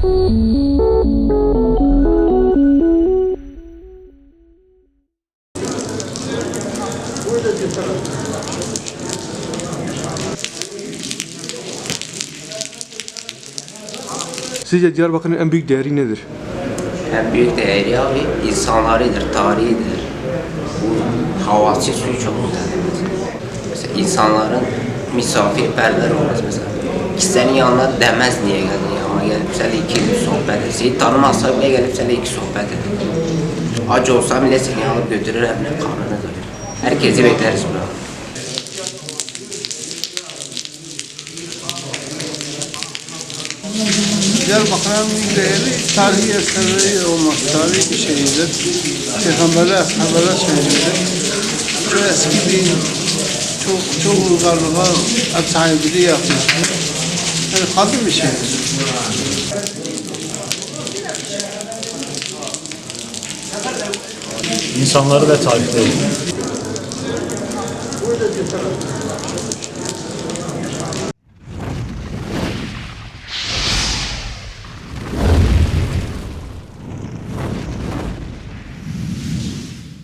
Sizce Diyarbakır'ın en büyük değeri nedir? En büyük değeri abi insanlarıdır, tarihidir. Bu havası suyu çok güzel. Mesela insanların misafirperver olması mesela. Kişilerin yanına demez niye geldin ya ama gelip seninle iki sohbet et. Seni tanımazsa bile gelip seninle iki sohbet et. Acı olsa bile seni alıp götürür evine karnını doyurur. Herkesi bekleriz burada. Diyarbakır'ın en değerli tarihi eserleri olması, tarihi bir şehirdir. Peygamberler, Efendimiz'e şehridir. Çok eski bir, çok, çok uygarlığa ev sahipliği yapmıştır. Kadim bir şehir. insanları ve tarihleri.